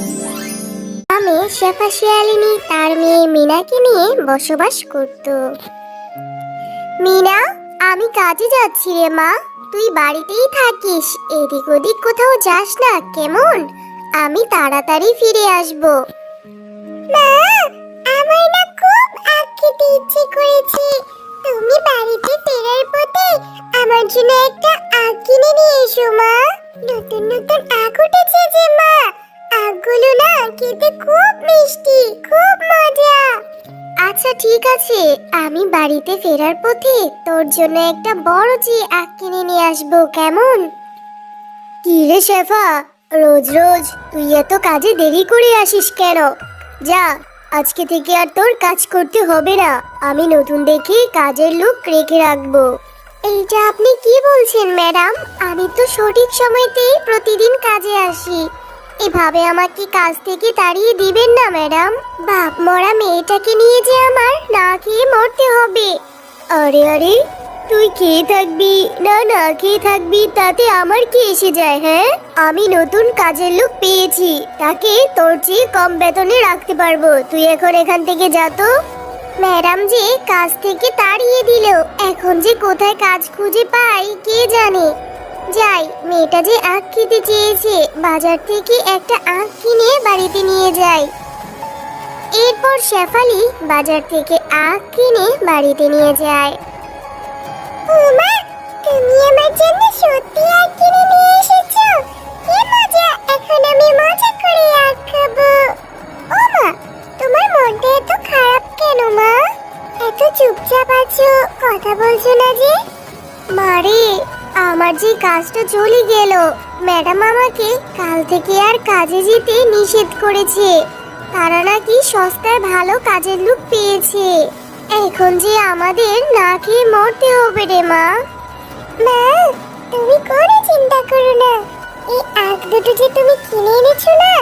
গ্রামে শেফা শিয়ালিনী, তার মেয়ে মিনাকে নিয়ে বসবাস করত। মিনা, আমি কাজে যাচ্ছি রে মা। তুই বাড়িতেই থাকিস, এদিক ওদিক কোথাও যাস না, কেমন? আমি তাড়াতাড়ি ফিরে আসব। মা, আমার না খুব আখ খেতে ইচ্ছে করেছে। তুমি বাড়িতে ফেরার পথে আমার জন্য একটা আখ কিনে নিয়ে এসো মা। নতুন নতুন আখ উঠেছে যে মা। আখগুলো না খেতে খুব মিষ্টি, খুব মজা। আচ্ছা ঠিক আছে, আমি বাড়িতে ফেরার পথে তোর জন্য একটা বড় চি আখ কিনে নিয়ে আসব, কেমন? কি রে শেফা, রোজ রোজ তুই এত কাজে দেরি করে আসিস কেন? যা, আজকে থেকে আর তোর কাজ করতে হবে না, আমি নতুন দেখে কাজের লোক রেখে রাখব। এইটা আপনি কি বলছেন, ম্যাডাম? আমি তো সঠিক সময়তেই প্রতিদিন কাজে আসি। এভাবে আমাকে কাজ থেকে তাড়িয়ে দিবেন না, ম্যাডাম। বাপ মরা মেয়েটাকে নিয়ে যে আমার না খেয়ে মরতে হবে। আরে আরে, তুই খেয়ে থাকবি? না না খেয়ে থাকবি, তাতে আমার কি এসে যায় হ্যাঁ? আমি নতুন কাজের লোক পেয়েছি, তাকে তোর চেয়ে কম বেতনে রাখতে পারব। তুই এখন এখান থেকে যা তো। ম্যাডাম যে কাজ থেকে তাড়িয়ে দিল, এখন যে কোথায় কাজ খুঁজে পাই, কে জানে? যাই, মেয়েটা যে আখ খেতে চেয়েছে, বাজার থেকে একটা আখ কিনে বাড়িতে নিয়ে যাই। এরপর শেফালি বাজার থেকে আখ কিনে বাড়িতে নিয়ে যায়। যে কাজটা চলে গেল, ম্যাডাম আমাকে কাল থেকে আর কাজে যেতে নিষেধ করেছে। তারা নাকি সস্তায় ভালো কাজের লোক পেয়েছে। এখন যে আমাদের না খেয়ে মরতে হবে রে মা। মা, তুমি কোনো চিন্তা করো না। এই আখ দুটো যে তুমি কিনে এনেছো না,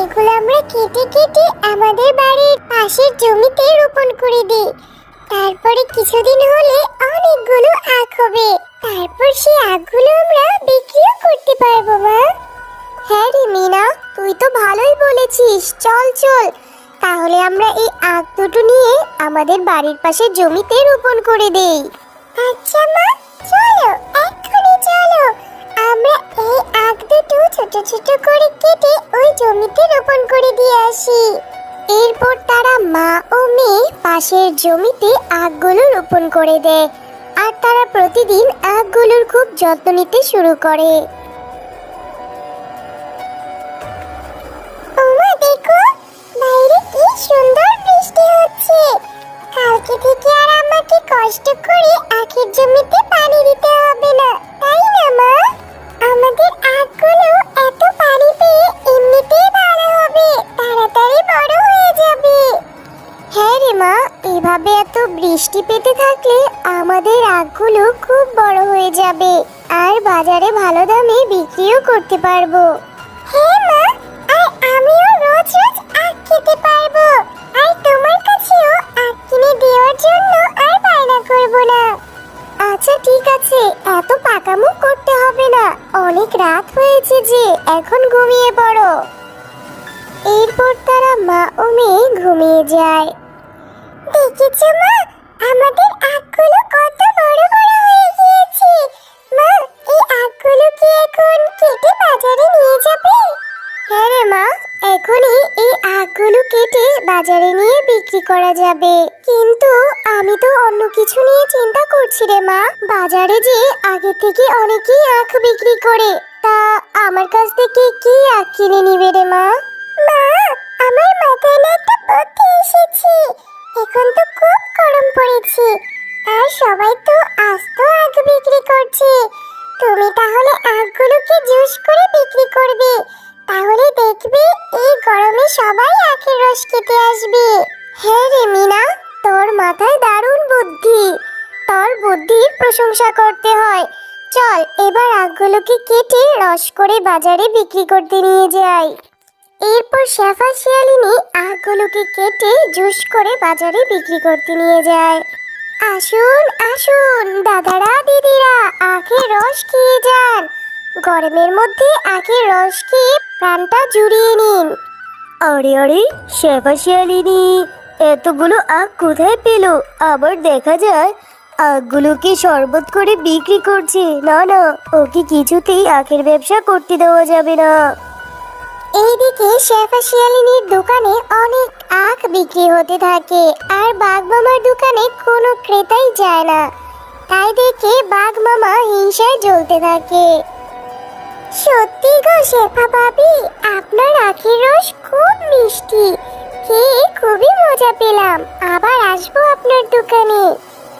এগুলো আমরা কেটে কেটে আমাদের বাড়ির পাশের জমিতে রোপণ করে দিই। তারপরে কিছুদিন হলে অনেকগুলো আখ হবে। তারপর সেই আখগুলো আমরা বিক্রিও করতে পারব, মা। হ্যাঁ রে মিনা, তুই তো ভালোই বলেছিস। চল চল। তাহলে আমরা এই আখ দুটো নিয়ে আমাদের বাড়ির পাশে জমিতে রোপণ করে দেই। আচ্ছা মা, চলো, এক্ষুনি চলো। আমরা এই আখ দুটো ছোট ছোট করে কেটে ওই জমিতে রোপণ করে দিয়ে আসি। এরপর তারা মা ও মেয়ে পাশের জমিতে আখগুলো রোপণ করে দেয়। আর তারা প্রতিদিন আখগুলোর খুব যত্ন নিতে শুরু করে। এভাবে এত বৃষ্টি পেতে থাকলে আমাদের আখগুলো খুব বড় হয়ে যাবে। আর বাজারে ভালো দামে বিক্রিও করতে পারব। হ্যাঁ মা, আর আমিও রোজ রোজ আখ খেতে পারব। আর তোমার কাছেও আখ কিনে দেওয়ার জন্য আর বায়না করব না। আচ্ছা ঠিক আছে, এত পাকামো করতে হবে না। অনেক রাত হয়েছে যে, এখন ঘুমিয়ে পড়ো। এরপর তারা মা ও মেয়ে ঘুমিয়ে যায়। দেখেছ, মা? আমাদের আখগুলো কত বড় বড় হয়ে গিয়েছে। মা, এই আখগুলো কি এখন কেটে বাজারে নিয়ে যাবে? হ্যাঁ রে মা, এখনই এই আখগুলো কেটে বাজারে নিয়ে বিক্রি করা যাবে। কিন্তু আমি তো অন্য কিছু নিয়ে চিন্তা করছি রে মা। বাজারে যে আগে থেকে অনেকেই আখ বিক্রি করে, তা আমার কাছ থেকে কি আখ কিনে নিবে রে মা? মা, আমার মাথায় একটা বুদ্ধি এসেছে। এখন তো খুব গরম পড়েছে। আর সবাই তো আস্ত আখ বিক্রি করছে। তুমি তাহলে আখগুলোকে জুস করে বিক্রি করবে। তাহলে দেখবে এই গরমে সবাই আখের রস খেতে আসবে। হ্যাঁ রে মিনা, তোর মাথায় দারুণ বুদ্ধি। তোর বুদ্ধির প্রশংসা করতে হয়। চল, এবার আখগুলোকে কেটে রস করে বাজারে বিক্রি করতে নিয়ে যাই। এরপর শেফা শিয়ালিনী আখগুলোকে কেটে জুস করে বাজারে বিক্রি করতে নিয়ে যায়। আসুন আসুন, দাদারা, দিদিরা, আখের রস খেয়ে যান। গরমের মধ্যে আখের রস খেয়ে প্রাণটা জুড়িয়ে নিন। আরে আরে, শেফা শিয়ালিনী, এতগুলো আখ কোথায় পেল? আবার দেখা যায় আখগুলোকে শরবত করে বিক্রি করছে? না না, ওকে কিছুতেই আখের ব্যবসা করতে দেওয়া যাবে না। এইদিকে শেফা শিয়ালিনীর দোকানে অনেক আখ বিক্রি হতে থাকে, আর বাঘ মামার দোকানে কোনো ক্রেতাই যায় না। তাই দেখে বাঘ মামা হিংসায় জ্বলতে থাকে। সত্যি গো শেফা ভাবি, আপনার আখের রস খুব মিষ্টি। খেয়ে খুবই মজা পেলাম, আবার আসব আপনার দোকানে।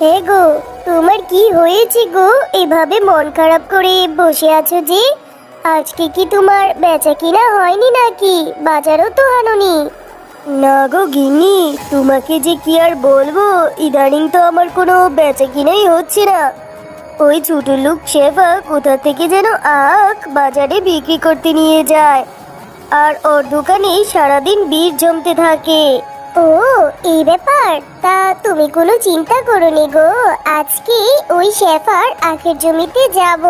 হে গো, তোমার কি হয়েছে গো? এভাবে মন খারাপ করে বসে আছো যে? আজকে কি তোমার বেচা কিনা হয়নি নাকি? বাজারও তো আনোনি না গো গিন্নি, তোমাকে যে কি আর বলব? ইদানিং তো আমার কোনো বেচা কিনাই হচ্ছে না। ওই ছোট লোক শেফা কোথা থেকে যেন আখ বাজারে বিক্রি করতে নিয়ে যায়। আর ওর দোকানে সারাদিন ভিড় জমতে থাকে। ও, এই ব্যাপার? তা তুমি কোনো চিন্তা করো নি গো। আজকে ওই শেফার আখের জমিতে যাব।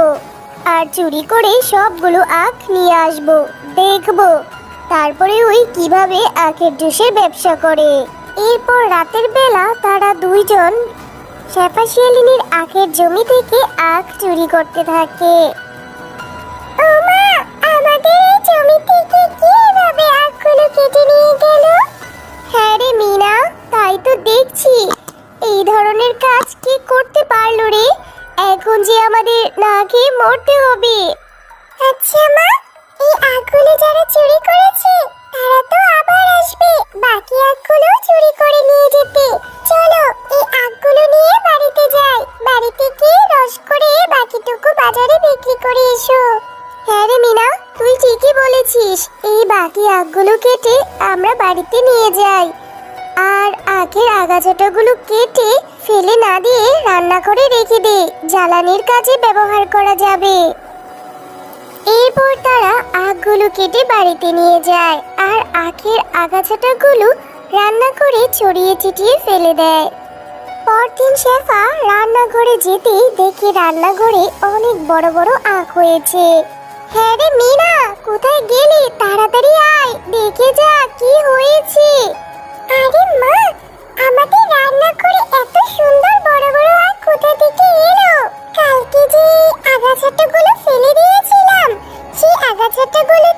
আর চুরি করে সবগুলো আখ নিয়ে আসব, দেখব। তারপরে ওই কীভাবে আখের জুসের ব্যবসা করে। এরপর রাতের বেলা তারা দুইজন শেফা শিয়ালিনীর আখের জমি থেকে আখ চুরি করতে থাকে। আমাদের এই কেটে নিয়ে গেল? হ্যাঁ রে মিনা, তাই তো দেখছি। এই ধরনের কাজ কে করতে পারল রে? যে আমাদের না খেয়ে মরতে হবে। আচ্ছা মা, এই আখগুলো যারা চুরি করেছে, তারা তো আবার আসবে। বাকি আখগুলো চুরি করে নিয়ে যেতে। চলো, এই আখগুলো নিয়ে বাড়িতে যাই। বাড়িতে গিয়ে রস করে বাকিটুকু বাজারে বিক্রি করে এসো। হ্যাঁ রে মিনা, তুই ঠিকই বলেছিস, এই বাকি আখগুলো কেটে আমরা বাড়িতে নিয়ে যাই। আর আখের আগাছাটাগুলো কেটে ফেলে না দিয়ে রান্না করে রেখে দে। জ্বালানির কাজে ব্যবহার করা যাবে। এরপর তারা আখগুলো কেটে বাড়িতে নিয়ে যায় আর আখের আগাছাটাগুলো রান্না করে ছড়িয়ে ছিটিয়ে ফেলে দেয়। পরদিন শেফা রান্নাঘরে যেতেই দেখি রান্নাঘরে অনেক বড় বড় আখ হয়েছে। হ্যাঁ রে মিনা, কোথায় গেলি? তাড়াতাড়ি আয়, দেখে যা কি হয়েছে। আরে মা, আমাদের রান্নাঘরে এত সুন্দর বড় বড় আখ কোথা থেকে এলো? কালকে যে আগাছাটাগুলো ফেলে দিয়েছিলাম, সেই আগাছাটাগুলো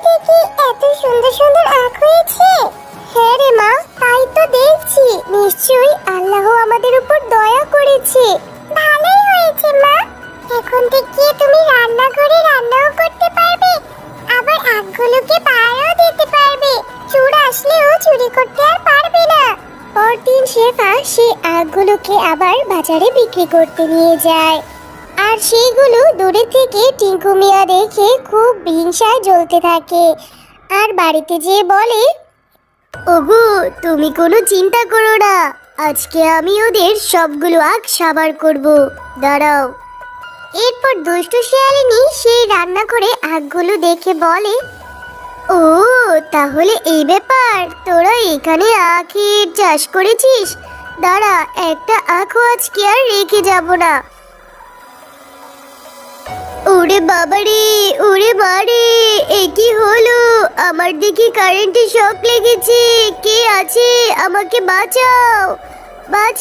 শেফা সেই আখগুলোকে আবার বাজারে বিক্রি করতে নিয়ে যায়। আর সেইগুলো দূরে থেকে টিঙ্কু মিয়া দেখে খুব হিংসায় জ্বলতে থাকে। আর বাড়িতে যেয়ে বলে, ওগো, তুমি কোনো চিন্তা করো না। আজকে আমি ওদের সবগুলো আখ সাবার করব। দাঁড়াও। এরপর দুষ্টু শিয়ালিনী সেই রান্না করে আখগুলো দেখে বলে, ও, তাহলে এই তোরা এখানে আখের চাষ করেছিস? দাঁড়া, একটা আখও আজকে আর রেখে যাব না? ওরে বাবারে, ওরে বারে এ কি হলো? আমার দেখি কারেন্টে শক লেগেছে। কে আছে? আমাকে বাঁচাও। বাঁচাও